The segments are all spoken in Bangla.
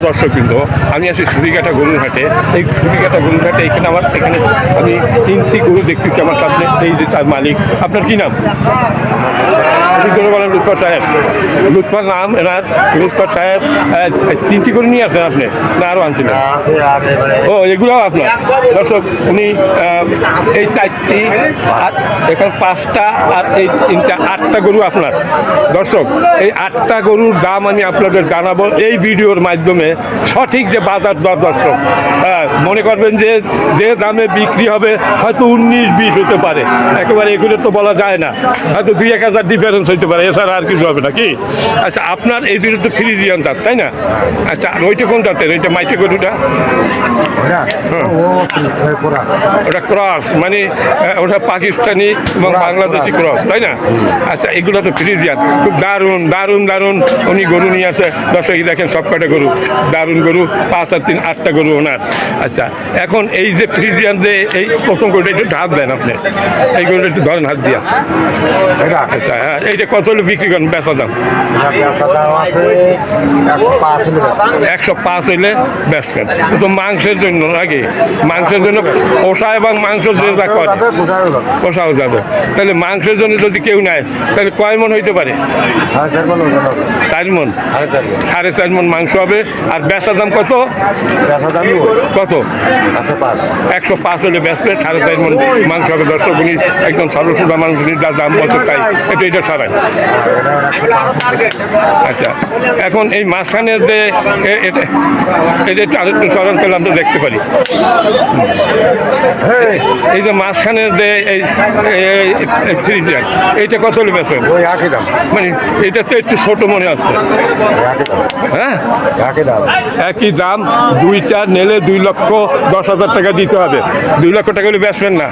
দর্শক কিন্তু আমি আছি সুরিঘাটা গরুর হাটে এই সুরিঘাটা গরুর হাটে এখানে আমার এখানে আমি তিনটি গরু দেখতেছি আমার সামনে। এই যে তার মালিক। আপনার কি নাম আপনি গরু বলেন লুৎফর সাহেব। লুৎফর নাম এনার লুৎফর সাহেব তিনটি গরু নিয়ে আসেন আপনি না আরও আনছিলেন? ও এগুলো আপনার? দর্শক উনি এই চারটি আর এখানে পাঁচটা আর এই তিনটা আটটা গরু আপনার। দর্শক এই আটটা গরুর দাম আমি আপনাদের জানাব এই ভিডিওর মাধ্যমে। সঠিক যে বাজার দর দর্শক হ্যাঁ, মনে করবেন যে যে দামে বিক্রি হবে হয়তো উনিশ বিশ হতে পারে। একেবারে এগুলো তো বলা যায় না। হয়তো দুই এক হাজার ডিফারেন্স হতে পারে এছাড়া আর কিছু হবে না কি আচ্ছা আপনার এই দুটো তো ফ্রিজিয়ান দাঁত তাই না? আচ্ছা আর ওইটা কোন দাঁতের? ওইটা মাইটে গরুটা ওটা ক্রস। মানে ওটা পাকিস্তানি এবং বাংলাদেশি ক্রস। তাই না? আচ্ছা এগুলো তো ফ্রিজিয়ান। খুব দারুণ দারুণ দারুণ। উনি গরু নিয়ে আসে। দর্শক দেখেন সব কটা গরু। দারুণ গরু পাঁচ আর তিন আটটা গরু ওনার। আচ্ছা এখন এই যে ফ্রিজিয়ান যে এই প্রথম গরুটা একটু হাত দেন আপনি। এই গরুটা একটু ধরেন হাত দিয়া। আচ্ছা হ্যাঁ এইটা কত হলে বিক্রি করেন? বেচা দাম? একশো পাঁচ হইলে বেচবেন তো মাংসের জন্য নাকি? মাংসের জন্য পোষা এবং মাংস যে যা করে পোষাও যাবে। তাহলে মাংসের জন্য যদি কেউ নেয়, তাহলে কয় মন হইতে পারে? চার মন। সাড়ে চার মন মাংস হবে। আর বেচার দাম কত? কত? একশো পাঁচ হলে বেচবে সাড়ে চার মন মাংস হবে। দর্শক একদম সরসুদা মাংস উনি দাম কত তাই এটা এটা ছাড়াই আচ্ছা এখন এই মাঝখানের যে এটা এটা একটু আরেকটু সরল আমরা দেখতে পারি। এই যে মাঝখানের যে এই এইটা কত হলে বেচবেন? দাম। মানে এটা তো একটু ছোট মনে দাম। হ্যাঁ? একই দাম। দুইটা নিলে দুই লক্ষ দশ হাজার টাকা দিতে হবে। দুই লক্ষ টাকা হলে বেচবেন না।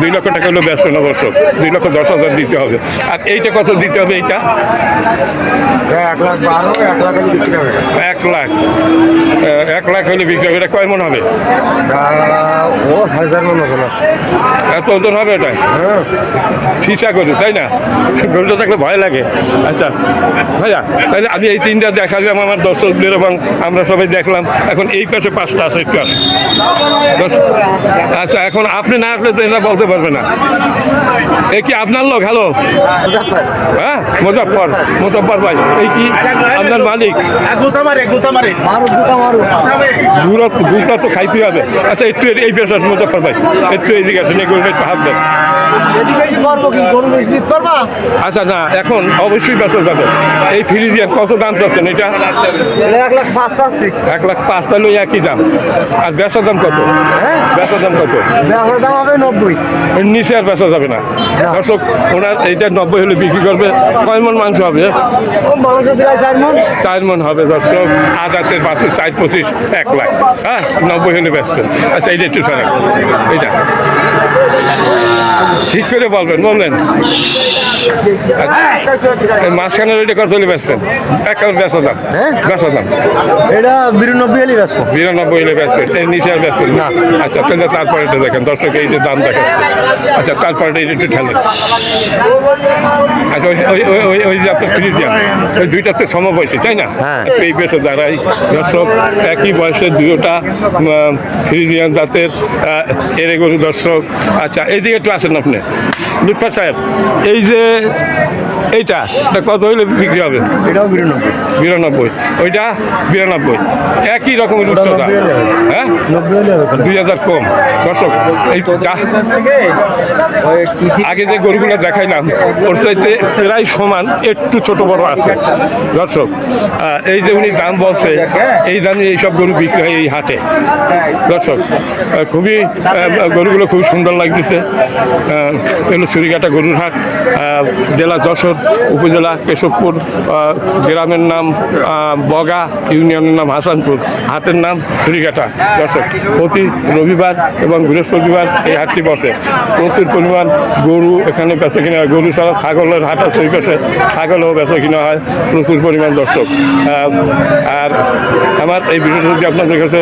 দুই লক্ষ টাকা হলে বেচবেন অবশ্য। দুই লক্ষ দশ হাজার দিতে হবে। আর এইটা কত দিতে হবে এইটা এক লাখ বারো এক লাখ হলে বিক্রি হবে। এক লাখ। এক লাখ হলে বিক্রি হবে এটা কয় মন হবে? ও হাজার মন ওজন এত ওজন হবে এটা? হ্যাঁ। ফিসা গরু তাই না? গরুটা থাকলে ভয় লাগে। আচ্ছা ভাইয়া তাহলে আমি এই তিনটা দেখালাম আমার দর্শকদের এবং আমরা সবাই দেখলাম। এখন এই পাশে পাঁচটা আছে একটু আচ্ছা এখন আপনি না আসলে তো এটা বলতে পারবে না। এ কি আপনার লোক? হ্যালো হ্যাঁ মুজফর মুজফর ভাই এই কি আপনার মালিক? তো খাইতে হবে। আচ্ছা একটু এই পেশা মুজফর ভাই। একটু আসেন এগুলো একটু হাত দেন। আচ্ছা না এখন অবশ্যই বেচা যাবে। এই ফ্রিজিয়ান কত দাম চাচ্ছেন এটা? এক লাখ পাঁচ আছে এক লাখ পাঁচ তাহলে একই দাম। আর বেচার দাম কত? বেচার দাম কত? বেচার দাম হবে নব্বই। নিচে আর বেচা যাবে না। দর্শক ওনার এইটা নব্বই হলে বিক্রি করবে। কয় মন মাংস হবে? চার মন হবে দর্শক। আদাতের পাশে চার পঁচিশ, এক লাখ। হ্যাঁ নব্বই হলে ব্যস্ত আচ্ছা এইটা একটু ছাড়া এইটা। ঠিক করে বলবেন বললেন। মাঝখানের ওইটা কত হলে দাম। হ্যাঁ? দাম। এটা বিরানব্বই হলে বিরানব্বই হলে এর নিচে আর না। আচ্ছা তাহলে তারপরে এটা দেখেন। দর্শক এই যে দাম দেখেন। আচ্ছা তারপরে এটা একটু ঠেলেন আচ্ছা ওই- ওই ওই ওই ওই যে আপনার ফ্রিজিয়ান ওই দুইটাতে সমবয়সী তাই না? হ্যাঁ। এই দাঁড়াই। দর্শক একই বয়সের দুটোটা ফ্রিজিয়ান জাতের এরে গরু দর্শক আচ্ছা এইদিকে একটু আসেন আপনি। লুৎফা সাহেব এই যে এইটা এটা কত হইলে বিক্রি হবে? এটাও বিরানব্বই। বিরানব্বই। ওইটা বিরানব্বই। একই রকমের উচ্চতা। হ্যাঁ? দুই হাজার কম। দর্শক এই আগে যে গরুগুলো দেখাইলাম ওর চাইতে প্রায় সমান একটু ছোট বড় আছে। দর্শক এই যে উনি দাম বলছে এই দামে এইসব গরু বিক্রি হয় এই হাটে। দর্শক খুবই গরুগুলো খুবই সুন্দর লাগতেছে। এগুলো চুরিঘাটা গরুর হাট। জেলা যশোর উপজেলা কেশবপুর গ্রামের নাম বগা, ইউনিয়নের নাম হাসানপুর। হাটের নাম চুরিঘাটা দর্শক, প্রতি রবিবার এবং বৃহস্পতিবার এই হাটটি বসে। প্রচুর পরিমাণ গরু এখানে বেচা কিনা গরু ছাড়া ছাগলের হাট আছে পাশে। ছাগলও বেচা কিনা হয় প্রচুর পরিমাণ দর্শক। আর আমার এই ভিডিওটা যদি আপনাদের কাছে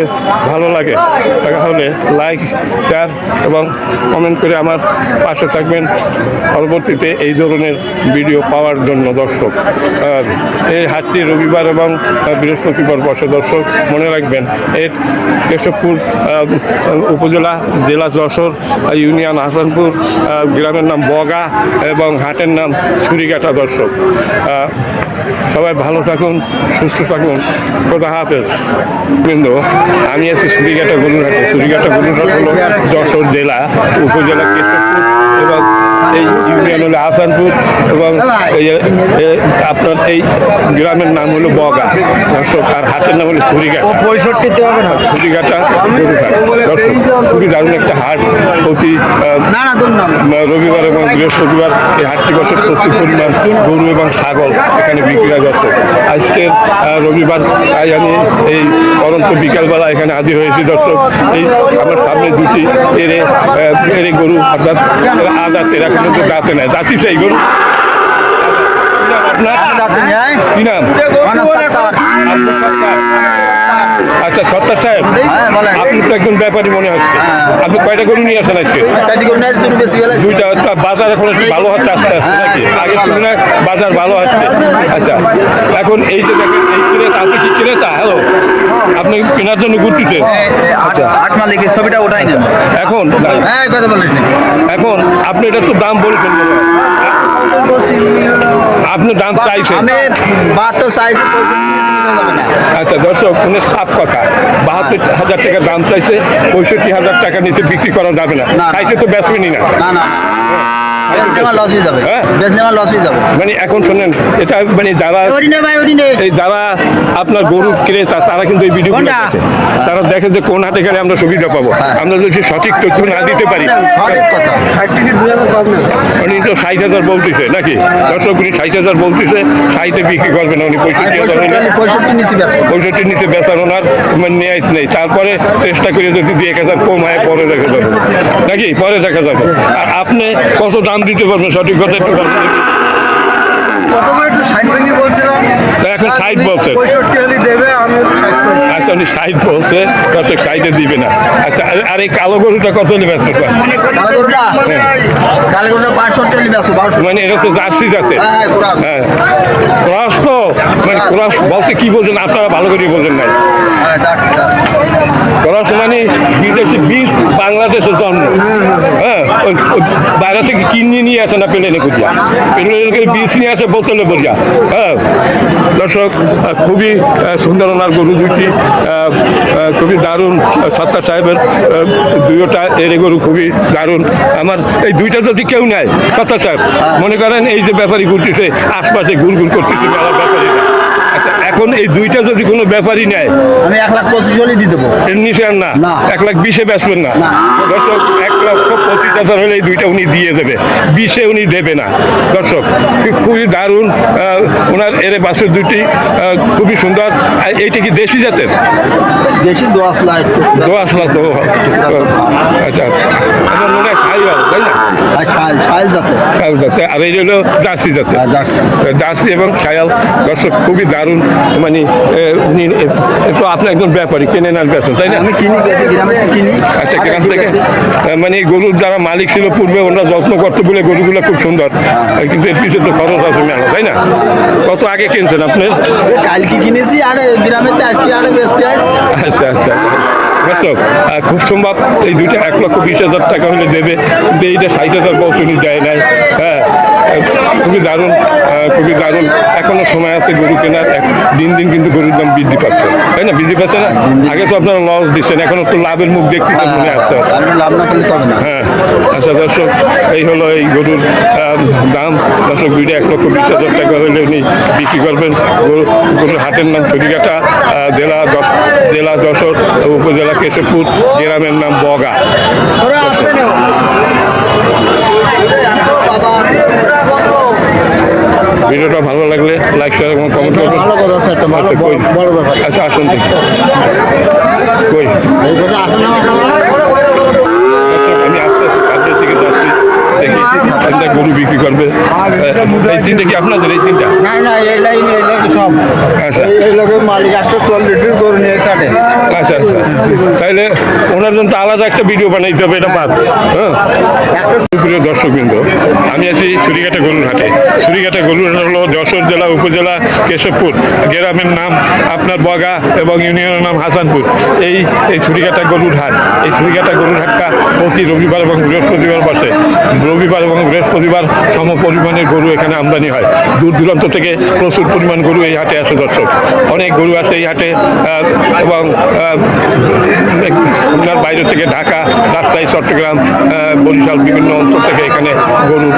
ভালো লাগে, তাহলে লাইক শেয়ার এবং কমেন্ট করে আমার পাশে থাকবেন। পরবর্তীতে এই ধরনের ভিডিও ভিডিও পাওয়ার জন্য দর্শক। আর এই হাটটি রবিবার এবং বৃহস্পতিবার বসে। দর্শক, মনে রাখবেন এর কেশবপুর উপজেলা, জেলা যশোর, ইউনিয়ন হাসানপুর গ্রামের নাম বগা এবং হাটের নাম ছুরিকাটা দর্শক সবাই ভালো থাকুন, সুস্থ থাকুন। কোথা হাফেজ। কিন্তু আমি আছি ছুরিঘাটা গরুরহাটে। ছুরিঘাটা গরুরহাট হলো যশোর জেলা, উপজেলা কেশবপুর এবং এই ইউনিয়ন হলো আসানপুর এবং আপনার এই গ্রামের নাম হলো বগা। দর্শক আর হাটের নাম হলো ছুরিঘাটা পঁয়ষট্টিতে হবে না? ছুরিঘাটা দর্শক খুবই দারুণ একটা হাট। প্রতি রবিবার এবং বৃহস্পতিবার এই হাটটি বসে প্রচুর পরিমাণ গরু এবং ছাগল এখানে বিক্রি হয় দর্শক। আজকের রবিবার তাই আমি এই অনন্ত বিকালবেলা এখানে হাজির হয়েছি দর্শক। এই আমার সামনে দুটি এরে এরে গরু অর্থাৎ এরা আদাতের এখন তো দাঁতে নেই দাঁতি চাই গরু। আপনার দাঁতে আপনার কি নাম? আচ্ছা সত্তার সাহেব হ্যাঁ। আপনি তো একজন ব্যাপারী মনে হচ্ছে। আপনি কয়টা গরু নিয়ে আসেন আজকে? দুইটা বাজার এখন একটু ভালো হচ্ছে আস্তে আস্তে নাকি? আগের তুলনায় বাজার ভালো হচ্ছে আচ্ছা এখন এই যে দেখেন এই ক্রেতা আপনি কি ক্রেতা? হ্যালো আপনি কেনার জন্য ঘুরতেছেন আচ্ছা। আট মালিকের ছবিটা ওটাই নেন। এখন? হ্যাঁ কথা বলিস এখন আপনি এটা তো দাম বলছেন হয়। আপনি দাম চাইছেন। আমি বাহাত্তর সাইজ আচ্ছা দর্শক উনি সাত কথা। বাহাত্তর হাজার টাকা দাম চাইছে পঁয়ষট্টি হাজার টাকা নিচে বিক্রি করা যাবে না। চাইছে তো বেচবেনই না। না না। লস হয়ে। যাবে। হ্যাঁ? বেচলে লস হয়ে যাবে। মানে এখন শোনেন এটা মানে যারা ওরিনে ভাই ওরিনে এই যারা আপনার গরু ক্রেতা তারা কিন্তু এই ভিডিও তারা দেখে যে কোন হাটে গেলে আমরা সুবিধা পাবো। আমরা যদি সঠিক তথ্য না দিতে পারি। উনি তো ষাট হাজার বলতেছে নাকি? দর্শক উনি ষাট হাজার বলতেছে ষাটে বিক্রি করবে না উনি পঁয়ষট্টি হাজার পঁয়ষট্টি নিচে বেচবো পঁয়ষট্টির নিচে বেচার ওনার মানে নেয় নেই। তারপরে চেষ্টা করে যদি দুই এক হাজার কম হয় পরে দেখা যাবে। নাকি? পরে দেখা যাবে। আর আপনি কত দাম দিতে পারবেন সঠিক কথা একটু এখন ষাট করি। আচ্ছা উনি ষাট বলছে ষাটে দিবে না। আচ্ছা আর- এই কালো গরুটা কত নেবে হলে বেচবো মানে এটা তো জার্সি জাতে হ্যাঁ হ্যাঁ। ক্রস তো? মানে ক্রস বলতে কি বলছেন আপনারা ভালো করে বলছেন নাই। মানে বিদেশি বীজ বাংলাদেশের জন্ম। হ্যাঁ বাইরে থেকে কিনে নিয়ে আসে না প্লেনে বুঝিয়া প্লেনে করে বীজ নিয়ে আসে বোতলে বুঝিয়া হ্যাঁ দর্শক খুবই সুন্দর ওনার গরু দুটি খুবই দারুণ আহ, সত্তার সাহেবের দুইটা এর গরু খুবই দারুণ। আমার এই দুইটা যদি কেউ নেয় সত্তার সাহেব মনে করেন এই যে ব্যাপারী ঘুরতেছে আশপাশে ঘুর ঘুর করতেছে এখন এই দুইটা যদি কোনো ব্যাপারই নেয় আমি এক লাখ পঁচিশ হলেই দিয়ে দেবো। এর নিচে আর না। এক লাখ বিশে বেচবেন না। দর্শক এক লক্ষ পঁচিশ হাজার হলে এই দুইটা উনি দিয়ে দেবে। বিশে উনি দেবে না। দর্শক খুবই দারুণ ওনার এর বাসের দুটি খুবই সুন্দর। এইটা কি দেশি জাতের? দেশি দশ লাখ তো আসলা তো আচ্ছা আমার মনে হয় খাই ভালো তাই না? আর জাতে আর এই হলো জার্সি জাতে হ্যাঁ, জার্সি। জার্সি এবং খায়াল দর্শক খুবই দারুণ। মানে তো আপনি একজন ব্যাপারী কেনেন আর বেচেন তাই না? কিনি কিনি আচ্ছা গ্রাম ঠিক থেকে। মানে গরুর যারা মালিক ছিল পূর্বে ওনারা যত্ন করতে বলে গরুগুলো খুব সুন্দর। কিন্তু এর পিছনে তো খরচ আছে মেলা তাই না? কত আগে কিনছেন আপনি? কালকে কিনেছি আর গ্রামে তো আজকে আর বেচতে আচ্ছা আচ্ছা। খুব সম্ভব এই দুইটা এক লক্ষ বিশ হাজার টাকা হলে দেবে। কিন্তু এইটা ষাট হাজার বছরই দেয় নাই। হ্যাঁ খুবই দারুণ। খুবই দারুণ এখনও সময় আছে গরু কেনার এক- দিন দিন কিন্তু গরুর দাম বৃদ্ধি পাচ্ছে। তাই না? বৃদ্ধি পাচ্ছে না? আগে তো আপনারা লস দিচ্ছেন এখন তো লাভের মুখ দেখতেছেন মনে আসতে হবে। আমি লাভ না করলে তবে না। হ্যাঁ আচ্ছা দর্শক এই হলো এই গরুর দাম। দর্শক দুইটা এক লক্ষ বিশ হাজার টাকা হলে উনি বিক্রি করবেন। গরু গরুর হাটের নাম ছড়িঘাটা জেলা দশ- জেলা যশোর উপজেলা কেশবপুর গ্রামের নাম বগা। ভিডিওটা ভালো লাগলে লাইক শেয়ার এবং কমেন্ট করবেন ভালো করে আছে একটা ভালো আচ্ছা, বড়- বড় ব্যাপার। আচ্ছা আসুন দেখি। কই? এই কথা আসুন না আপনারা? আমি আস্তে আস্তে থেকে দিকে যাচ্ছি দেখি। তিনটা গরু বিক্রি করবে। এই তিনটা কি আপনাদের এই তিনটা? না না এই লাইন এই লাইন সব। আচ্ছা। এই- লোকের মালিক একটা গরু নিয়ে কাটে আচ্ছা আচ্ছা। তাহলে ওনার জন্য তো আলাদা একটা ভিডিও বানাইতে হবে এটা বাদ। হ্যাঁ? প্রিয় দর্শকবৃন্দ আমি আছি ছুরিঘাটা গরুর হাটে। ছুরিঘাটা গরুর হাট হলো যশোর জেলা উপজেলা কেশবপুর। গ্রামের নাম আপনার বগা এবং ইউনিয়নের নাম হাসানপুর। এই এই ছুরিঘাটা গরুর হাট এই ছুরিঘাটা গরুর হাটটা প্রতি রবিবার এবং বৃহস্পতিবার বসে। রবিবার এবং বৃহস্পতিবার সম পরিমাণের গরু এখানে আমদানি হয়। দূর দূরান্ত থেকে প্রচুর পরিমাণ গরু এই হাটে আসে, দর্শক। অনেক গরু আসে এই হাটে এবং বাইরে থেকে ঢাকা, রাজশাহী, চট্টগ্রাম বরিশাল বিভিন্ন অঞ্চল থেকে এখানে গরু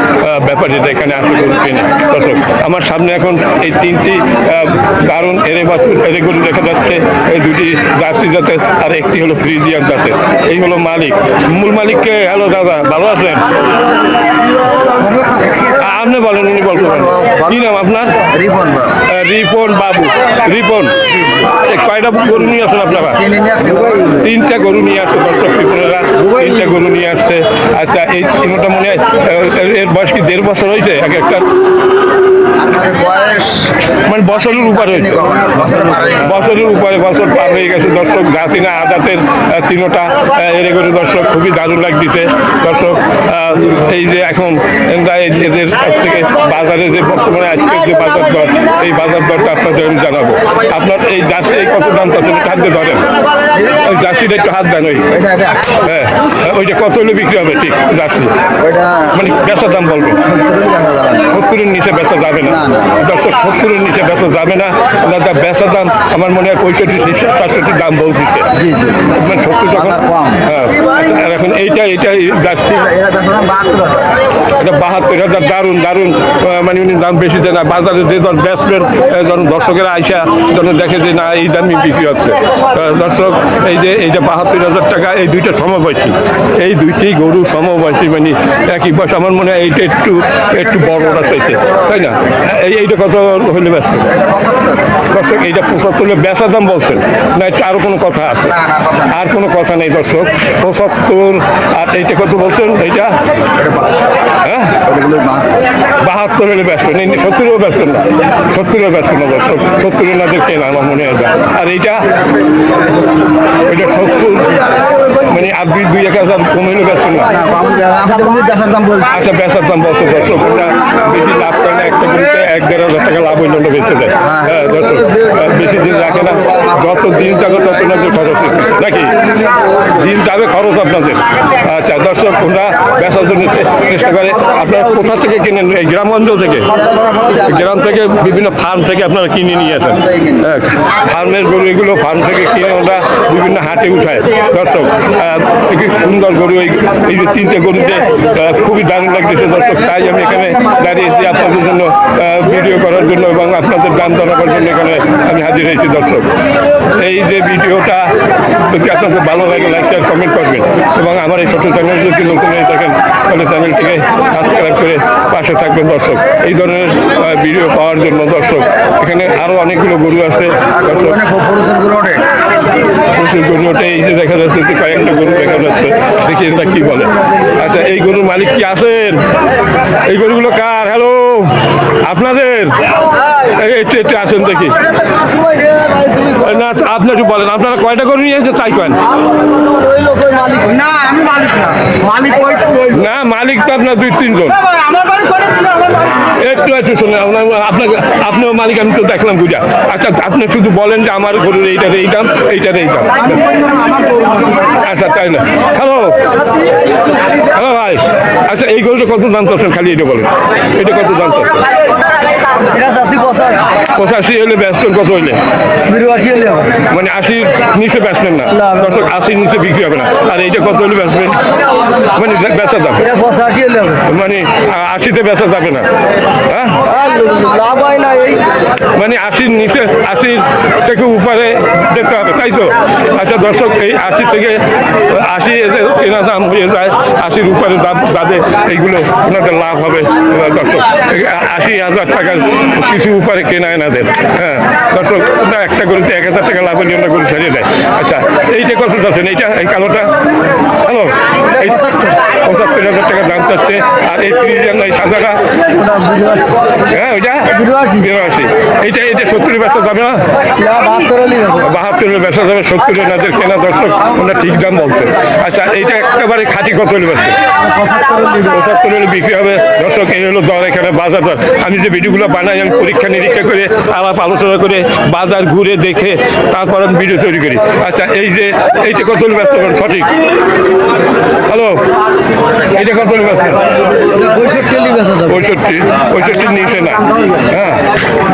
ব্যাপারীরা এখানে আসে গরু কেনে। দর্শক, আমার সামনে এখন এই তিনটি দারুণ এরে বাছুর এরে গরু দেখা যাচ্ছে। এই দুটি জার্সি জাতের, আর একটি হলো ফ্রিজিয়ান জাতের। এই হলো মালিক। মূল মালিককে, হ্যালো দাদা, ভালো আছেন? আপনি বলেন উনি বলতে পারেন কি নাম আপনার? রিপন রিপন বাবু। রিপন কয়টা গরু নিয়ে আসেন আপনারা? তিনি তিনটা গরু নিয়ে আসছে দর্শক ত্রিপুরারা তিনটা গরু নিয়ে আসছে। আচ্ছা এই মোটামুটি এর বয়স কি দেড় বছর হয়েছে? এক একটা? মানে বছরের উপরে। হয়ে। বছরের উপরে বছর পার হয়ে গেছে। দর্শক জাতি না আদাতের তিনোটা এরে করে দর্শক খুবই দারুণ লাগতেছে। দর্শক এই যে এখন এদের কাছ থেকে বাজারে যে বর্তমানে আজকের যে বাজার দর এই বাজার দরটা আপনাদের আমি জানাব। আপনার এই জার্সি এই কত দাম চাচ্ছেন? একটু হাত দিয়ে ধরেন। ওই জার্সিটা একটু হাত দেন ওই। এটা হ্যাঁ ওইটা কত হলে বিক্রি হবে ঠিক জার্সি? মানে বেচার দাম বলবেন। সত্তরের। নিচে বেচা যাবে না। দর্শক সত্তরের নিচে বেচা যাবে না। দাদা বেচার দাম আমার মনে হয় পঁয়ষট্টি সাতষট্টি দাম বলতেছে। মানে সত্তর যখন। হ্যাঁ। আর এখন এইটা এইটা যাচ্ছি। এটা বাহাত্তর হাজার। দারুণ দারুণ। মানে উনি দাম বেশি দেন না। বাজারে যে ধর বেচবেন যখন দর্শকেরা আইসা যখন দেখে যে না এই দামই বিক্রি হচ্ছে। দর্শক এই যে এই যে বাহাত্তর হাজার টাকা এই দুইটা সমবয়সী। এই দুইটি গরু সমবয়সী মানে একই বয়স। আমার মনে হয় এইটা একটু একটু বড়টা চাইছে। তাই না? এইটা কত হলে ব্যস্ত। দর্শক এইটা পঁচাত্তর বেচা দাম বলছেন না এটা আরও কোনো কথা আছে? না, না। আর কোনো কথা নেই দর্শক। পঁচাত্তর আর এইটা কত বলছেন? এইটা? হ্যাঁ? বাহাত্তর। হলে ব্যস্ত নেই সত্তরেও ব্যস্ত না। সত্তরেও ব্যস্ত না দর্শক। সত্তরের নাদের কেনা আমার মনে হয় আর এইটা? এটা সত্তর মানে আর দুই দুই এক হাজার কমে ব্যস্ত না। না। আচ্ছা বেচার দাম বলছে দর্শক। ওটা বেশি লাভ করে না। একটা এক দেড় হাজার টাকা লাভ হইলে বেঁচে দেয়। হ্যাঁ। দর্শক। আহ, বেশি দিন রাখে না যত দিন যাবে তত নাকি খরচ। নাকি দিন যাবে খরচ আপনাদের আচ্ছা দর্শক ওরা বেচার জন্য চেষ্টা করে আপনারা কোথা থেকে কিনেন এই গ্রামগঞ্জ থেকে গ্রাম থেকে বিভিন্ন ফার্ম থেকে আপনারা কিনে নিয়ে আসেন ফার্মের গরু এগুলো ফার্ম থেকে কিনে ওরা বিভিন্ন হাটে উঠায় দর্শক সুন্দর গরু এই এই যে তিনটে গরুতে খুবই দারুণ লাগতেছে দর্শক তাই আমি এখানে দাঁড়িয়েছি আপনাদের জন্য ভিডিও করার জন্য এবং আপনাদের দাম জানাবার জন্য এখানে আমি হাজির হয়েছি দর্শক। এই যে ভিডিওটা যদি আপনাদের ভালো লাগে লাইক শেয়ার কমেন্ট করবেন। এবং আমার এই ছোট চ্যানেল যদি নতুন হয়ে থাকেন তাহলে চ্যানেলটিকে সাবস্ক্রাইব করে পাশে থাকবেন দর্শক। এই ধরনের ভিডিও পাওয়ার জন্য দর্শক এখানে আরও অনেকগুলো গরু আছে দর্শক। করে। প্রচুর গরু ওঠে। এই যে দেখা যাচ্ছে যে কয়েকটা গরু দেখা যাচ্ছে দেখি এটা কি বলে। আচ্ছা এই গরুর মালিক কি আছেন? এই গরুগুলো কার? হ্যালো আপনাদের? একটু একটু আসেন দেখি। না আপনি একটু বলেন আপনারা কয়টা গরু নিয়ে এসেছে তাই কেন না আমি মালিক না। মালিক ওই ওই- না মালিক তো আপনার দুই তিনজন আমার বাড়ি করে দিল, আমার বাড়ি। একটু একটু শুনে আপনার- আপনাকে আপনিও মালিক আমি তো দেখলাম বুঝা। আচ্ছা আপনি শুধু বলেন যে আমার গরুর এইটার এই দাম এইটার এই দাম। আচ্ছা তাই না। হ্যালো। হ্যালো ভাই। আচ্ছা এই গরুটা কত দাম চাচ্ছেন? খালি এটা বলেন। এটা কত দাম চাচ্ছেন? পঁচাশি হলে ব্যস্তেন কত হইলে? মানে আশির নিচে বেচবেন না। দর্শক আশির নিচে বিক্রি হবে না। আর এইটা কত হলে বেচবেন মানে বেচা হলে মানে আশিতে বেচা যাবে না। হ্যাঁ? লাভ হয় না এই। মানে আশির নিচে আশির থেকে উপরে দেখতে হবে তাই তো? আচ্ছা দর্শক এই আশি থেকে আশি এদের কেনা দাম হয়ে যায় আশির উপরে দাম যাবে এইগুলো ওনাদের লাভ হবে দর্শক। আশি হাজার টাকার কিছু উপরে কেনা এনাদের হ্যাঁ দর্শক না একটা গরুতে এক হাজার টাকা লাভ হলে গরু ছাড়িয়ে দেয়। আচ্ছা এইটা কত যাচ্ছেন এইটা এই কালোটা? হ্যালো পঁচাত্তর হাজার টাকা যাচ্ছে আর এই ফ্রিজিয়ান এই সাদাটা হ্যাঁ ওইটা? বিরাশি। এইটা এটা সত্তর ব্যবসা যাবে না? বাহাত্তরের ব্যবসা যাবে, সত্তরের নাদের কেনা দর্শক ওনার ঠিক দাম বলছে। আচ্ছা এইটা একেবারে খাঁটি কত ব্যবসা পঁচাত্তর হলে বিক্রি হবে। দর্শক, এই হলো দর এখানে বাজার দর। আমি যে ভিডিওগুলো বানাই, আমি পরীক্ষা নিরীক্ষা করে, আলাপ আলোচনা করে, বাজার ঘুরে দেখে, তারপর আমি ভিডিও তৈরি করি। আচ্ছা এই যে, এইটা কত ব্যস্ত সঠিক? হ্যালো? এইটা কত ব্যস্ত পঁয়ষট্টি পঁয়ষট্টির নিচে না হ্যাঁ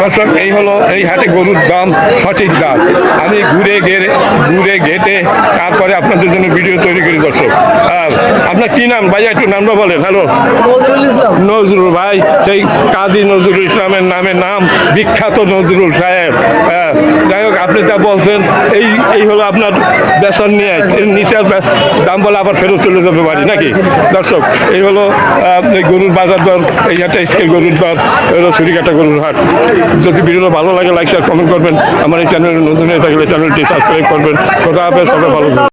দর্শক এই হলো এই হাটে গরুর দাম সঠিক দাম। আমি ঘুরে গেড়ে ঘুরে ঘেটে তারপরে আপনাদের জন্য ভিডিও তৈরি করি দর্শক। আর আপনার কি নাম? ভাই একটু নামটা বলেন। হ্যালো। নজরুল ভাই সেই কাজী নজরুল ইসলামের নামে নাম বিখ্যাত নজরুল সাহেব। হ্যাঁ যাই হোক আপনি যা বলছেন এই এই হলো আপনার বেতন নিয়ে নিচের দাম বলে আবার ফেরত চলে যাবে বাড়ি নাকি? দর্শক এই হলো এই গরুর বাজার দর, এই হাটে স্কেল গরুর দর হলো ছুরিকাটা গরুর হাট। যদি ভিডিওটা ভালো লাগে লাইক শেয়ার কমেন্ট করবেন। আমার এই চ্যানেল নতুন হয়ে থাকলে চ্যানেলটি সাবস্ক্রাইব করবেন। কথা হবে সবাই ভালো।